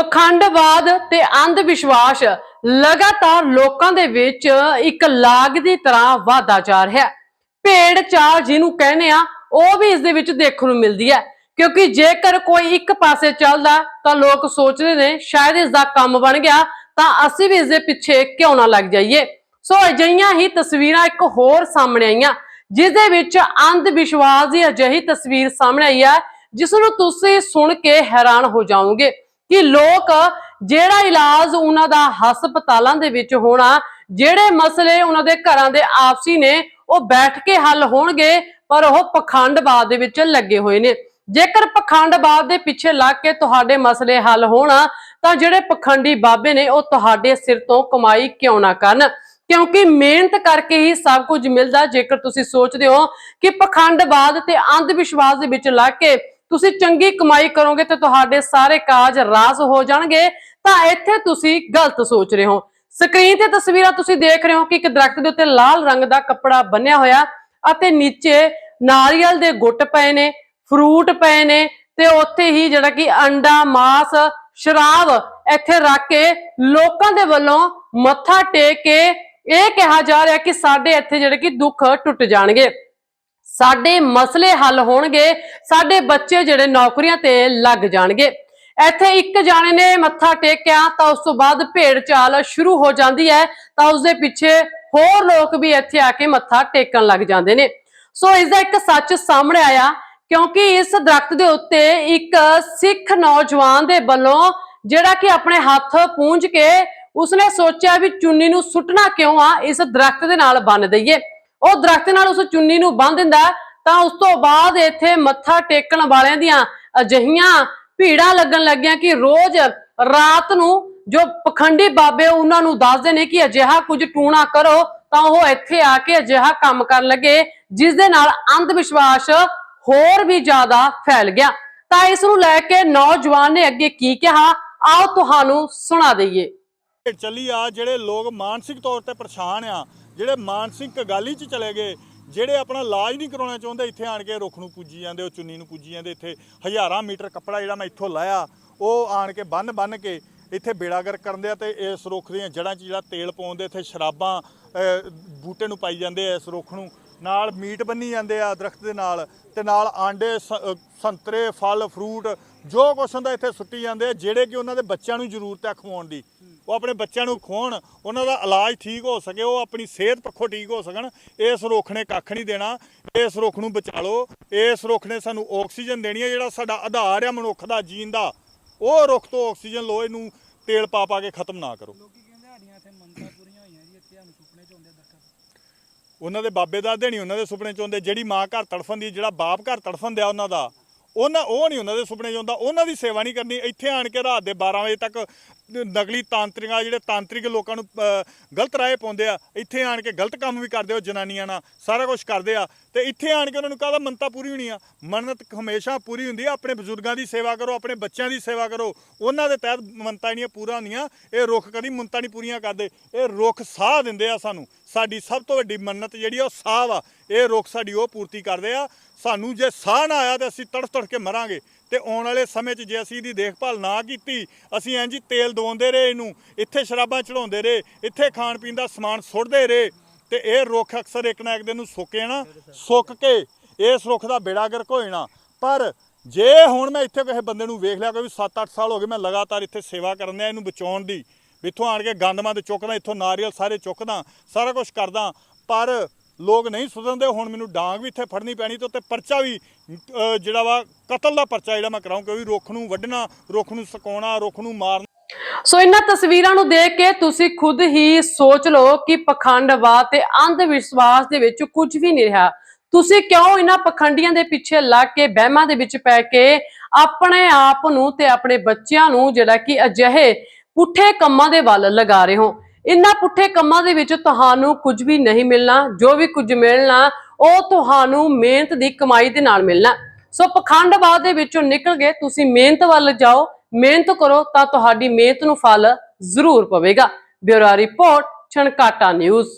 ਪਖੰਡਵਾਦ ਤੇ ਅੰਧ ਵਿਸ਼ਵਾਸ ਲਗਾਤਾਰ ਲੋਕਾਂ ਦੇ ਵਿੱਚ ਇੱਕ ਲਾਗ ਦੀ ਤਰ੍ਹਾਂ ਵਾਧਾ ਜਾ ਰਿਹਾ ਹੈ। ਭੇਡ ਚਾਲ ਜਿਹਨੂੰ ਕਹਿੰਦੇ ਆ, ਉਹ ਵੀ ਇਸ ਦੇ ਵਿੱਚ ਦੇਖਣ ਨੂੰ ਮਿਲਦੀ ਹੈ। ਕਿਉਂਕਿ ਜੇਕਰ ਕੋਈ ਇੱਕ ਪਾਸੇ ਚੱਲਦਾ, ਤਾਂ ਲੋਕ ਸੋਚਦੇ ਨੇ, ਸ਼ਾਇਦ ਇਸ ਦਾ ਕੰਮ ਬਣ ਗਿਆ, ਤਾਂ ਅਸੀਂ ਵੀ ਇਸ ਦੇ ਪਿੱਛੇ ਕਿਉਂ ਨਾ ਲੱਗ ਜਾਈਏ। ਸੋ ਅਜਿਹੀਆਂ ਹੀ ਤਸਵੀਰਾਂ ਇੱਕ ਹੋਰ ਸਾਹਮਣੇ ਆਈਆਂ, ਜਿਸ ਦੇ ਵਿੱਚ ਅੰਧ ਵਿਸ਼ਵਾਸ ਦੀ ਅਜਿਹੀ ਤਸਵੀਰ ਸਾਹਮਣੇ ਆਈ ਹੈ, ਜਿਸ ਨੂੰ ਤੁਸੀਂ ਸੁਣ ਕੇ ਹੈਰਾਨ ਹੋ ਜਾਓਗੇ। ਕਿ ਲੋਕ ਜਿਹੜਾ ਇਲਾਜ ਉਹਨਾਂ ਦਾ ਹਸਪਤਾਲਾਂ ਦੇ ਵਿੱਚ ਹੋਣਾ, ਜਿਹੜੇ ਮਸਲੇ ਉਹਨਾਂ ਦੇ ਘਰਾਂ ਦੇ ਆਪਸੀ ਨੇ, ਉਹ ਬੈਠ ਕੇ ਹੱਲ ਹੋਣਗੇ, ਪਰ ਉਹ ਪਖੰਡਵਾਦ ਦੇ ਵਿੱਚ ਲੱਗੇ ਹੋਏ ਨੇ। ਜੇਕਰ ਪਖੰਡਵਾਦ ਦੇ ਪਿੱਛੇ ਲੱਗ ਕੇ ਤੁਹਾਡੇ ਮਸਲੇ ਹੱਲ ਹੋਣਾ, ਤਾਂ ਜਿਹੜੇ ਪਖੰਡੀ ਬਾਬੇ ਨੇ, ਉਹ ਤੁਹਾਡੇ ਸਿਰ ਤੋਂ ਕਮਾਈ ਕਿਉਂ ਨਾ ਕਰਨ? ਕਿਉਂਕਿ ਮਿਹਨਤ ਕਰਕੇ ਹੀ ਸਭ ਕੁਝ ਮਿਲਦਾ, ਜੇਕਰ ਤੁਸੀਂ ਸੋਚਦੇ ਹੋ ਕਿ ਪਖੰਡਵਾਦ ਤੇ ਅੰਧ ਵਿਸ਼ਵਾਸ ਦੇ ਵਿੱਚ ਲੱਗ ਕੇ ਤੁਸੀਂ ਚੰਗੀ ਕਮਾਈ ਕਰੋਗੇ ਤੇ ਤੁਹਾਡੇ ਸਾਰੇ ਕਾਜ ਰਾਸ ਹੋ ਜਾਣਗੇ, ਤਾਂ ਇੱਥੇ ਤੁਸੀਂ ਗਲਤ ਸੋਚ ਰਹੇ ਹੋ। ਸਕਰੀਨ ਤੇ ਤਸਵੀਰਾਂ ਤੁਸੀਂ ਦੇਖ ਰਹੇ ਹੋ ਕਿ ਇੱਕ ਦਰਖਤ ਦੇ ਉੱਤੇ ਲਾਲ ਰੰਗ ਦਾ ਕੱਪੜਾ ਬੰਨਿਆ ਹੋਇਆ ਅਤੇ ਨੀਚੇ ਨਾਰੀਅਲ ਦੇ ਗੁੱਟ ਪਏ ਨੇ, ਫਰੂਟ ਪਏ ਨੇ ਤੇ ਉੱਥੇ ਹੀ ਜਿਹੜਾ ਕਿ ਅੰਡਾ, ਮਾਸ, ਸ਼ਰਾਬ ਇੱਥੇ ਰੱਖ ਕੇ ਲੋਕਾਂ ਦੇ ਵੱਲੋਂ ਮੱਥਾ ਟੇਕ ਕੇ ਇਹ ਕਿਹਾ ਜਾ ਰਿਹਾ ਕਿ ਸਾਡੇ ਇੱਥੇ ਜਿਹੜੇ ਕਿ ਦੁੱਖ ਟੁੱਟ ਜਾਣਗੇ। ਸਾਡੇ ਮਸਲੇ ਹੱਲ ਹੋਣਗੇ, ਸਾਡੇ ਬੱਚੇ ਜਿਹੜੇ ਨੌਕਰੀਆਂ ਤੇ ਲੱਗ ਜਾਣਗੇ। ਇੱਥੇ ਇੱਕ ਜਾਣੇ ਨੇ ਮੱਥਾ ਟੇਕਿਆ, ਤਾਂ ਉਸ ਤੋਂ ਬਾਅਦ ਭੇੜ ਚਾਲ ਸ਼ੁਰੂ ਹੋ ਜਾਂਦੀ ਹੈ, ਤਾਂ ਉਸ ਦੇ ਪਿੱਛੇ ਹੋਰ ਲੋਕ ਵੀ ਇੱਥੇ ਆ ਕੇ ਮੱਥਾ ਟੇਕਣ ਲੱਗ ਜਾਂਦੇ ਨੇ। ਸੋ ਇਸ ਦਾ ਇੱਕ ਸੱਚ ਸਾਹਮਣੇ ਆਇਆ, ਕਿਉਂਕਿ ਇਸ ਦਰਖਤ ਦੇ ਉੱਤੇ ਇੱਕ ਸਿੱਖ ਨੌਜਵਾਨ ਦੇ ਵੱਲੋਂ ਜਿਹੜਾ ਕਿ ਆਪਣੇ ਹੱਥ ਪੂੰਝ ਕੇ ਉਸਨੇ ਸੋਚਿਆ ਵੀ ਚੁੰਨੀ ਨੂੰ ਸੁੱਟਣਾ ਕਿਉਂ ਆ, ਇਸ ਦਰਖਤ ਦੇ ਨਾਲ ਬੰਨ ਦਈਏ। ਉਹ ਦਰਖਤ ਨਾਲ ਉਸ ਚੁੰਨੀ ਨੂੰ ਬੰਨ ਦਿੰਦਾ ਤਾਂ ਉਸ ਤੋਂ ਬਾਅਦ ਇੱਥੇ ਮੱਥਾ ਟੇਕਣ ਵਾਲਿਆਂ ਦੀਆਂ ਅਜਿਹੀਆਂ ਭੀੜਾਂ ਲੱਗਣ ਲੱਗੀਆਂ ਕਿ ਰੋਜ਼ ਰਾਤ ਨੂੰ ਜੋ ਪਖੰਡੀ ਬਾਬੇ ਉਹਨਾਂ ਨੂੰ ਦੱਸਦੇ ਨੇ ਕਿ ਅਜਿਹਾ ਕੁਝ ਟੂਣਾ ਕਰੋ, ਤਾਂ ਉਹ ਇੱਥੇ ਆ ਕੇ ਅਜਿਹਾ ਕੰਮ ਕਰਨ ਲੱਗੇ, ਜਿਸ ਦੇ ਨਾਲ ਅੰਧ ਵਿਸ਼ਵਾਸ ਹੋਰ ਵੀ ਜ਼ਿਆਦਾ ਫੈਲ ਗਿਆ। ਤਾਂ ਇਸ ਨੂੰ ਲੈ ਕੇ ਨੌਜਵਾਨ ਨੇ ਅੱਗੇ ਕੀ ਕਿਹਾ? ਆਓ ਤੁਹਾਨੂੰ ਸੁਣਾ ਦਈਏ। ਚੱਲੀ ਆ, ਜਿਹੜੇ ਲੋਕ ਮਾਨਸਿਕ ਤੌਰ ਤੇ ਪਰੇਸ਼ਾਨ ਆ, ਜਿਹੜੇ ਮਾਨਸਿਕ ਗਾਲੀ 'ਚ ਚਲੇ ਗਏ, ਜਿਹੜੇ ਆਪਣਾ ਇਲਾਜ ਨਹੀਂ ਕਰਾਉਣਾ ਚਾਹੁੰਦੇ, ਇੱਥੇ ਆਣ ਕੇ ਰੁੱਖ ਨੂੰ ਪੂਜੀ ਜਾਂਦੇ, ਉਹ ਚੁੰਨੀ ਨੂੰ ਪੂਜੀ ਜਾਂਦੇ, ਇੱਥੇ ਹਜ਼ਾਰਾਂ ਮੀਟਰ ਕੱਪੜਾ ਜਿਹੜਾ ਮੈਂ ਇੱਥੋਂ ਲਾਇਆ, ਉਹ ਆਣ ਕੇ ਬੰਨ ਬੰਨ ਕੇ ਇੱਥੇ ਬੇੜਾਗਰ ਕਰਨ ਦੇ ਆ ਤੇ ਇਸ ਰੁੱਖ ਦੀਆਂ ਜੜ੍ਹਾਂ 'ਚ ਜਿਹੜਾ ਤੇਲ ਪਾਉਂਦੇ ਇੱਥੇ ਸ਼ਰਾਬਾਂ ਬੂਟੇ ਨੂੰ ਪਾਈ ਜਾਂਦੇ ਆ ਇਸ ਰੁੱਖ ਨੂੰ। ਨਾਲ ਮੀਟ ਬੰਨੀ ਜਾਂਦੇ ਆ ਦਰਖਤ ਦੇ ਨਾਲ ਤੇ ਨਾਲ ਆਂਡੇ ਸੰਤਰੇ, ਫਲ, ਫਰੂਟ, ਜੋ ਕੁਛ ਹੁੰਦਾ ਇੱਥੇ ਸੁੱਟੀ ਜਾਂਦੇ ਆ, ਜਿਹੜੇ ਕਿ ਉਹਨਾਂ ਦੇ ਬੱਚਿਆਂ ਨੂੰ ਜ਼ਰੂਰਤ ਹੈ ਖਵਾਉਣ ਦੀ। ਉਹ ਆਪਣੇ ਬੱਚਿਆਂ ਨੂੰ ਖਵਾਉਣ, ਉਹਨਾਂ ਦਾ ਇਲਾਜ ਠੀਕ ਹੋ ਸਕੇ, ਉਹ ਆਪਣੀ ਸਿਹਤ ਪੱਖੋਂ ਠੀਕ ਹੋ ਸਕਣ, ਇਸ ਰੁੱਖ ਨੇ ਕੱਖ ਨਹੀਂ ਦੇਣਾ, ਇਸ ਰੁੱਖ ਨੂੰ ਬਚਾ ਲਓ, ਇਸ ਰੁੱਖ ਨੇ ਸਾਨੂੰ ਆਕਸੀਜਨ ਦੇਣੀ ਹੈ ਜਿਹੜਾ ਸਾਡਾ ਆਧਾਰ ਹੈ ਮਨੁੱਖ ਦਾ ਜੀਣ ਦਾ, ਉਹ ਰੁੱਖ ਤੋਂ ਆਕਸੀਜਨ ਲਓ, ਇਹਨੂੰ ਤੇਲ ਪਾ ਪਾ ਕੇ ਖਤਮ ਨਾ ਕਰੋ। ਲੋਕੀ ਕਹਿੰਦੇ ਸਾਡੀਆਂ ਇੱਥੇ ਮੰਨਤਾਂ ਪੂਰੀਆਂ ਹੋਈਆਂ ਜੀ, ਇੱਥੇ ਸਾਨੂੰ ਸੁਪਨੇ ਚ ਆਉਂਦੇ ਦਰਖਤ। ਉਹਨਾਂ ਦੇ ਬਾਬੇ ਦਾਦੇ ਨਹੀਂ ਉਹਨਾਂ ਦੇ ਸੁਪਨੇ ਚ ਆਉਂਦੇ, ਜਿਹੜੀ ਮਾਂ ਘਰ ਤੜਫਣ ਦੀ, ਜਿਹੜਾ ਬਾਪ ਘਰ ਤੜਫਣ ਦਿਆ ਉਹਨਾਂ ਦਾ, ਉਹਨਾਂ, ਉਹ ਨਹੀਂ ਉਹਨਾਂ ਦੇ ਸੁਪਨੇ ਚ ਆਉਂਦਾ, ਉਹਨਾਂ ਦੀ ਸੇਵਾ ਨਹੀਂ ਕਰਨੀ, ਇੱਥੇ ਆਣ ਕੇ ਰਾਤ ਦੇ 12 ਵਜੇ ਤੱਕ ਨਕਲੀ ਤਾਂਤਰਿਕਾਂ, ਜਿਹੜੇ ਤਾਂਤਰਿਕ ਲੋਕਾਂ ਨੂੰ ਗਲਤ ਰਾਏ ਪਾਉਂਦੇ ਆ, ਇੱਥੇ ਆਣ ਕੇ ਗਲਤ ਕੰਮ ਵੀ ਕਰਦੇ ਹੋ ਜਨਾਨੀਆਂ ਨਾਲ, ਸਾਰਾ ਕੁਝ ਕਰਦੇ ਆ, ਤੇ ਇੱਥੇ ਆਣ ਕੇ ਉਹਨਾਂ ਨੂੰ ਕਹਦਾ ਮੰਨਤਾ ਪੂਰੀ ਹੋਣੀ ਆ? ਮੰਨਤ ਹਮੇਸ਼ਾ ਪੂਰੀ ਹੁੰਦੀ ਆ, ਆਪਣੇ ਬਜ਼ੁਰਗਾਂ ਦੀ ਸੇਵਾ ਕਰੋ, ਆਪਣੇ ਬੱਚਿਆਂ ਦੀ ਸੇਵਾ ਕਰੋ, ਉਹਨਾਂ ਦੇ ਤਹਿਤ ਮੰਨਤਾਂ ਜਿਹੜੀਆਂ ਪੂਰਾ ਹੁੰਦੀਆਂ, ਇਹ ਰੁੱਖ ਕਦੀ ਮੰਨਤਾ ਨਹੀਂ ਪੂਰੀਆਂ ਕਰਦੇ, ਇਹ ਰੁੱਖ ਸਾਹ ਦਿੰਦੇ ਆ ਸਾਨੂੰ ਸਾਡੀ ਸਭ ਤੋਂ ਵੱਡੀ ਮੰਨਤ ਜਿਹੜੀ ਆ, ਉਹ ਸਾਹ ਵਾ। ਇਹ ਰੁੱਖ ਸਾਡੀ ਉਹ ਪੂਰਤੀ ਕਰਦੇ ਆ। ਸਾਨੂੰ ਜੇ ਸਾਹ ਨਾ ਆਇਆ ਤੇ ਅਸੀਂ ਤੜਫ ਤੜਫ ਕੇ ਮਰਾਂਗੇ। ਤੇ ਆਉਣ ਵਾਲੇ ਸਮੇਂ 'ਚ ਜੇ ਅਸੀਂ ਇਹਦੀ ਦੇਖਭਾਲ ਨਾ ਕੀਤੀ, ਅਸੀਂ ਇੰਜ ਹੀ ਤੇਲ ਦਵਾਉਂਦੇ ਰਹੇ ਇਹਨੂੰ। ਇੱਥੇ ਸ਼ਰਾਬਾਂ ਚੜਾਉਂਦੇ ਰਹੇ, ਇੱਥੇ ਖਾਣ ਪੀਣ ਦਾ ਸਮਾਨ ਸੁੱਟਦੇ ਰਹੇ। ਤੇ ਇਹ ਰੁੱਖ ਅਕਸਰ ਇੱਕ ਨਾ ਇੱਕ ਦਿਨ ਨੂੰ ਸੁੱਕੇ ਨਾ ਸੁੱਕ ਕੇ ਇਸ ਰੁੱਖ ਦਾ ਬੇੜਾ ਗਰਕ ਹੋ ਜਾਣਾ ਪਰ ਜੇ ਹੁਣ ਮੈਂ ਇੱਥੇ ਕਿਸੇ ਬੰਦੇ ਨੂੰ ਵੇਖ ਲਿਆ, ਕੋਈ 7-8 ਸਾਲ ਹੋ ਗਏ ਮੈਂ ਲਗਾਤਾਰ ਇੱਥੇ ਸੇਵਾ ਕਰਨ ਦਿਆ ਇਹਨੂੰ ਬਚਾਉਣ ਦੀ ਇੱਥੋਂ ਆਣ ਕੇ ਗੰਦਮੰਦ ਚੁੱਕਦਾ, ਇੱਥੋਂ ਨਾਰੀਅਲ ਸਾਰੇ ਚੁੱਕਦਾ, ਸਾਰਾ ਕੁਝ ਕਰਦਾ, ਪਰ ਲੋਕ ਨਹੀਂ ਸੁਧਰਦੇ। ਹੁਣ ਮੈਨੂੰ ਡਾਂਗ ਵੀ ਇੱਥੇ ਫੜਨੀ ਪੈਣੀ ਤੇ ਉੱਤੇ ਪਰਚਾ ਵੀ ਜਿਹੜਾ ਵਾ, ਕਤਲ ਦਾ ਪਰਚਾ ਜਿਹੜਾ ਮੈਂ ਕਰਾਉਂ ਕਿਉਂਕਿ ਰੁੱਖ ਨੂੰ ਵੱਢਣਾ, ਰੁੱਖ ਨੂੰ ਸੁਕਾਉਣਾ, ਰੁੱਖ ਨੂੰ ਮਾਰਨਾ। ਸੋ ਇਹਨਾਂ ਤਸਵੀਰਾਂ ਨੂੰ ਦੇਖ ਕੇ ਤੁਸੀਂ ਖੁਦ ਹੀ ਸੋਚ ਲਓ ਕਿ ਪਖੰਡਵਾਦ ਤੇ ਅੰਧ ਵਿਸ਼ਵਾਸ ਦੇ ਵਿੱਚ ਕੁਝ ਵੀ ਨਹੀਂ ਰਿਹਾ। ਤੁਸੀਂ ਕਿਉਂ ਇਹਨਾਂ ਪਖੰਡੀਆਂ ਦੇ ਪਿੱਛੇ ਲੱਗ ਕੇ, ਵਹਿਮਾਂ ਦੇ ਵਿੱਚ ਪੈ ਕੇ ਆਪਣੇ ਆਪ ਨੂੰ ਤੇ ਆਪਣੇ ਬੱਚਿਆਂ ਨੂੰ ਜਿਹੜਾ ਕਿ ਅਜਿਹੇ ਪੁੱਠੇ ਕੰਮਾਂ ਦੇ ਵੱਲ ਲਗਾ ਰਹੇ ਹੋ। ਇਹਨਾਂ ਪੁੱਠੇ ਕੰਮਾਂ ਦੇ ਵਿੱਚ ਤੁਹਾਨੂੰ ਕੁਝ ਵੀ ਨਹੀਂ ਮਿਲਣਾ। ਜੋ ਵੀ ਕੁਝ ਮਿਲਣਾ, ਉਹ ਤੁਹਾਨੂੰ ਮਿਹਨਤ ਦੀ ਕਮਾਈ ਦੇ ਨਾਲ ਮਿਲਣਾ। ਸੋ ਪਖੰਡਵਾਦ ਦੇ ਵਿੱਚੋਂ ਨਿਕਲ ਕੇ ਤੁਸੀਂ ਮਿਹਨਤ ਵੱਲ ਜਾਓ। ਮਿਹਨਤ ਕਰੋ ਤਾਂ ਤੁਹਾਡੀ ਮਿਹਨਤ ਨੂੰ ਫਲ ਜ਼ਰੂਰ ਪਵੇਗਾ। Bureau report, Chhankata news.